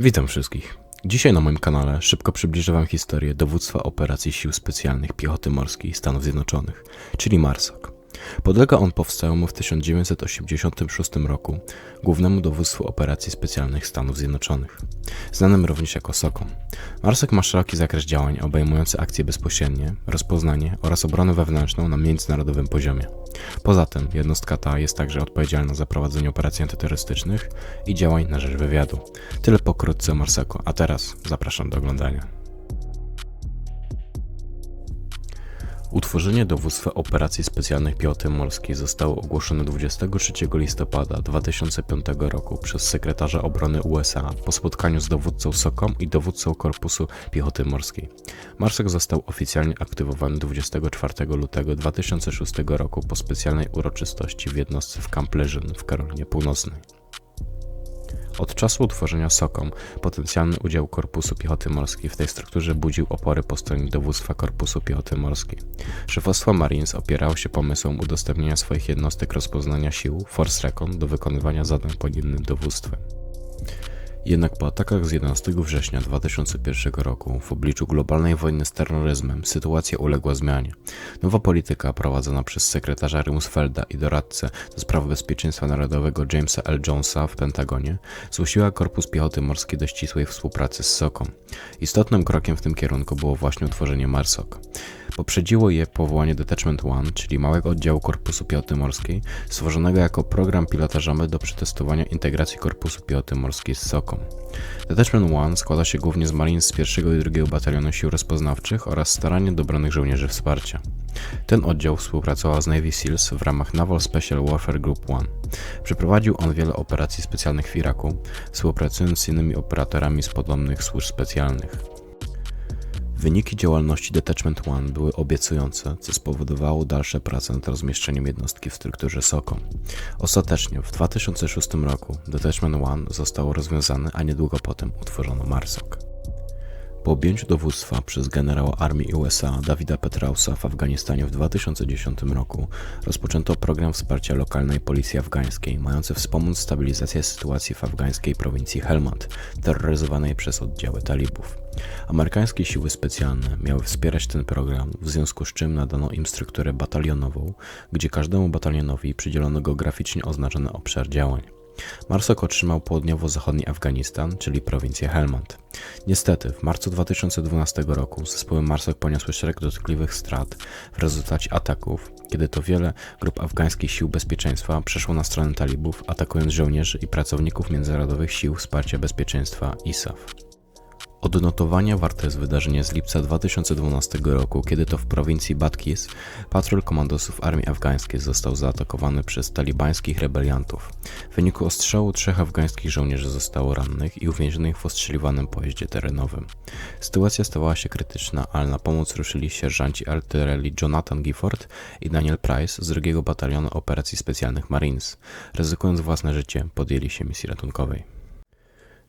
Witam wszystkich. Dzisiaj na moim kanale szybko przybliżę Wam historię dowództwa operacji Sił Specjalnych Piechoty Morskiej Stanów Zjednoczonych, czyli MARSOC. Podlega on powstałemu w 1986 roku Głównemu Dowództwu Operacji Specjalnych Stanów Zjednoczonych, znanym również jako SOCOM. MARSOC ma szeroki zakres działań obejmujący akcje bezpośrednie, rozpoznanie oraz obronę wewnętrzną na międzynarodowym poziomie. Poza tym jednostka ta jest także odpowiedzialna za prowadzenie operacji antyterrorystycznych i działań na rzecz wywiadu. Tyle pokrótce o Marseku, a teraz zapraszam do oglądania. Utworzenie Dowództwa Operacji Specjalnych Piechoty Morskiej zostało ogłoszone 23 listopada 2005 roku przez sekretarza obrony USA po spotkaniu z dowódcą SOCOM i dowódcą Korpusu Piechoty Morskiej. Marsek został oficjalnie aktywowany 24 lutego 2006 roku po specjalnej uroczystości w jednostce w Camp Lejeune w Karolinie Północnej. Od czasu utworzenia SOCOM potencjalny udział Korpusu Piechoty Morskiej w tej strukturze budził opory po stronie dowództwa Korpusu Piechoty Morskiej. Szefostwo Marines opierało się pomysłem udostępnienia swoich jednostek rozpoznania sił Force Recon do wykonywania zadań pod innym dowództwem. Jednak po atakach z 11 września 2001 roku, w obliczu globalnej wojny z terroryzmem, sytuacja uległa zmianie. Nowa polityka prowadzona przez sekretarza Rumsfelda i doradcę do spraw bezpieczeństwa narodowego Jamesa L. Jonesa w Pentagonie zmusiła Korpus Piechoty Morskiej do ścisłej współpracy z SOKOM. Istotnym krokiem w tym kierunku było właśnie utworzenie MARSOC. Poprzedziło je powołanie Detachment One, czyli małego oddziału Korpusu Piechoty Morskiej, stworzonego jako program pilotażowy do przetestowania integracji Korpusu Piechoty Morskiej z SOKOM. Detachment One składa się głównie z Marines z 1 i 2 Batalionu Sił Rozpoznawczych oraz staranie dobranych żołnierzy wsparcia. Ten oddział współpracował z Navy SEALs w ramach Naval Special Warfare Group One. Przeprowadził on wiele operacji specjalnych w Iraku, współpracując z innymi operatorami z podobnych służb specjalnych. Wyniki działalności Detachment One były obiecujące, co spowodowało dalsze prace nad rozmieszczeniem jednostki w strukturze SOCOM. Ostatecznie w 2006 roku Detachment One został rozwiązany, a niedługo potem utworzono MARSOC. Po objęciu dowództwa przez generała armii USA Davida Petrausa w Afganistanie w 2010 roku rozpoczęto program wsparcia lokalnej policji afgańskiej, mający wspomóc stabilizację sytuacji w afgańskiej prowincji Helmand, terroryzowanej przez oddziały talibów. Amerykańskie siły specjalne miały wspierać ten program, w związku z czym nadano im strukturę batalionową, gdzie każdemu batalionowi przydzielono geograficznie oznaczony obszar działań. Marsok otrzymał południowo-zachodni Afganistan, czyli prowincję Helmand. Niestety, w marcu 2012 roku zespoły Marsok poniosły szereg dotkliwych strat w rezultacie ataków, kiedy to wiele grup afgańskich sił bezpieczeństwa przeszło na stronę talibów, atakując żołnierzy i pracowników Międzynarodowych Sił Wsparcia Bezpieczeństwa ISAF. Odnotowania warte jest wydarzenie z lipca 2012 roku, kiedy to w prowincji Batkis patrol komandosów armii afgańskiej został zaatakowany przez talibańskich rebeliantów. W wyniku ostrzału trzech afgańskich żołnierzy zostało rannych i uwięzionych w ostrzeliwanym pojeździe terenowym. Sytuacja stawała się krytyczna, ale na pomoc ruszyli sierżanci artylerii Jonathan Gifford i Daniel Price z drugiego batalionu operacji specjalnych Marines. Ryzykując własne życie, podjęli się misji ratunkowej.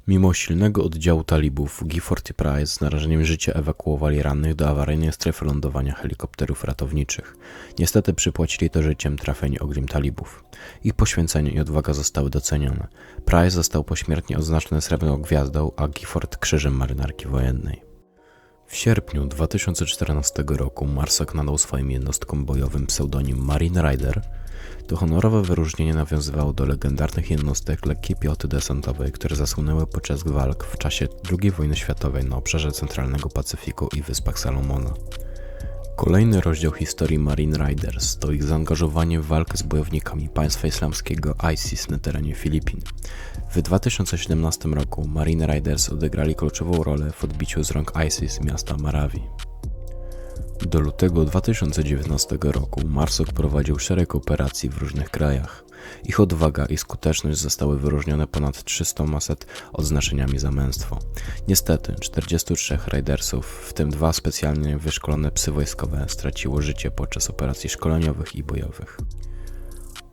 Mimo silnego oddziału talibów, Gifford i Price z narażeniem życia ewakuowali rannych do awaryjnej strefy lądowania helikopterów ratowniczych. Niestety przypłacili to życiem trafieni ogniem talibów. Ich poświęcenie i odwaga zostały docenione. Price został pośmiertnie odznaczony srebrną gwiazdą, a Gifford krzyżem marynarki wojennej. W sierpniu 2014 roku Marsak nadał swoim jednostkom bojowym pseudonim Marine Rider – to honorowe wyróżnienie nawiązywało do legendarnych jednostek lekkiej piechoty desantowej, które zasłynęły podczas walk w czasie II wojny światowej na obszarze centralnego Pacyfiku i Wyspach Salomona. Kolejny rozdział historii Marine Riders to ich zaangażowanie w walkę z bojownikami państwa islamskiego ISIS na terenie Filipin. W 2017 roku Marine Riders odegrali kluczową rolę w odbiciu z rąk ISIS miasta Marawi. Do lutego 2019 roku Marsok prowadził szereg operacji w różnych krajach. Ich odwaga i skuteczność zostały wyróżnione ponad 300 maset odznaczeniami za męstwo. Niestety, 43 raidersów, w tym dwa specjalnie wyszkolone psy wojskowe, straciło życie podczas operacji szkoleniowych i bojowych.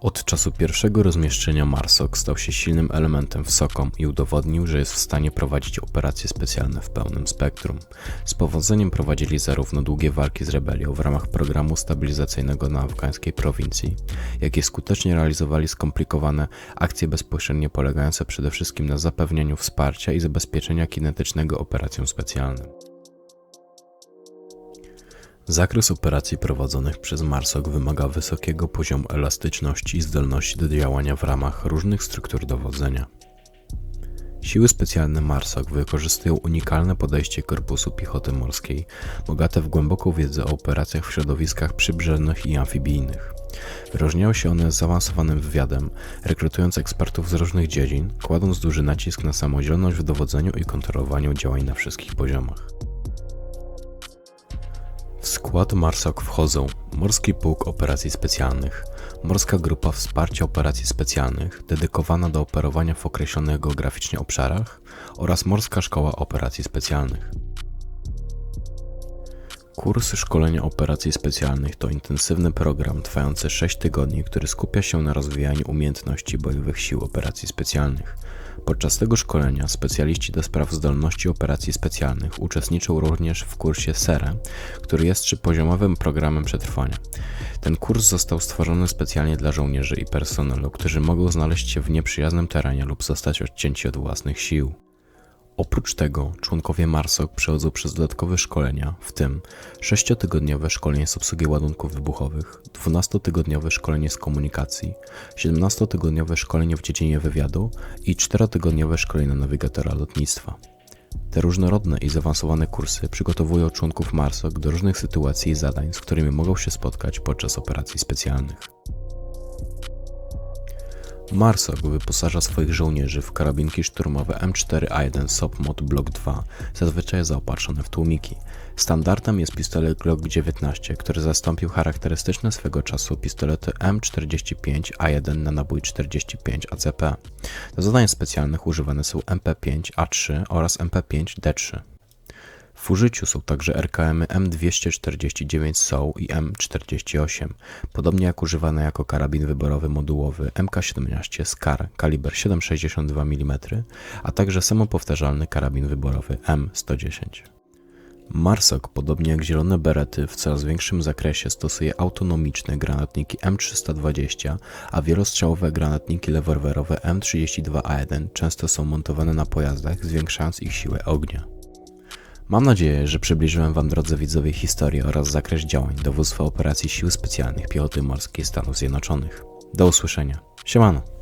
Od czasu pierwszego rozmieszczenia Marsok stał się silnym elementem w SOCOM i udowodnił, że jest w stanie prowadzić operacje specjalne w pełnym spektrum. Z powodzeniem prowadzili zarówno długie walki z rebelią w ramach programu stabilizacyjnego na afgańskiej prowincji, jak i skutecznie realizowali skomplikowane akcje bezpośrednie polegające przede wszystkim na zapewnianiu wsparcia i zabezpieczenia kinetycznego operacjom specjalnym. Zakres operacji prowadzonych przez MARSOC wymaga wysokiego poziomu elastyczności i zdolności do działania w ramach różnych struktur dowodzenia. Siły specjalne MARSOC wykorzystują unikalne podejście Korpusu Piechoty Morskiej, bogate w głęboką wiedzę o operacjach w środowiskach przybrzeżnych i amfibijnych. Wyróżniają się one zaawansowanym wywiadem, rekrutując ekspertów z różnych dziedzin, kładąc duży nacisk na samodzielność w dowodzeniu i kontrolowaniu działań na wszystkich poziomach. Skład MARSOC wchodzą Morski Pułk Operacji Specjalnych, Morska Grupa Wsparcia Operacji Specjalnych, dedykowana do operowania w określonych geograficznie obszarach oraz Morska Szkoła Operacji Specjalnych. Kurs szkolenia operacji specjalnych to intensywny program trwający 6 tygodni, który skupia się na rozwijaniu umiejętności bojowych sił operacji specjalnych. Podczas tego szkolenia specjaliści do spraw zdolności operacji specjalnych uczestniczą również w kursie SERE, który jest trzypoziomowym programem przetrwania. Ten kurs został stworzony specjalnie dla żołnierzy i personelu, którzy mogą znaleźć się w nieprzyjaznym terenie lub zostać odcięci od własnych sił. Oprócz tego członkowie MARSOC przechodzą przez dodatkowe szkolenia, w tym 6-tygodniowe szkolenie z obsługi ładunków wybuchowych, 12-tygodniowe szkolenie z komunikacji, 17-tygodniowe szkolenie w dziedzinie wywiadu i 4-tygodniowe szkolenie nawigatora lotnictwa. Te różnorodne i zaawansowane kursy przygotowują członków MARSOC do różnych sytuacji i zadań, z którymi mogą się spotkać podczas operacji specjalnych. MARSOC wyposaża swoich żołnierzy w karabinki szturmowe M4A1 SOPMOD Block 2, zazwyczaj zaopatrzone w tłumiki. Standardem jest pistolet Glock 19, który zastąpił charakterystyczne swego czasu pistolety M45A1 na nabój 45 ACP. Do zadań specjalnych używane są MP5A3 oraz MP5D3. W użyciu są także RKM M249 SOU i M48, podobnie jak używane jako karabin wyborowy modułowy MK17 SCAR kaliber 7,62 mm, a także samopowtarzalny karabin wyborowy M110. MARSOC, podobnie jak zielone berety, w coraz większym zakresie stosuje autonomiczne granatniki M320, a wielostrzałowe granatniki rewolwerowe M32A1 często są montowane na pojazdach, zwiększając ich siłę ognia. Mam nadzieję, że przybliżyłem Wam, drodzy widzowie, historię oraz zakres działań Dowództwa Operacji Sił Specjalnych Piechoty Morskiej Stanów Zjednoczonych. Do usłyszenia. Siemano.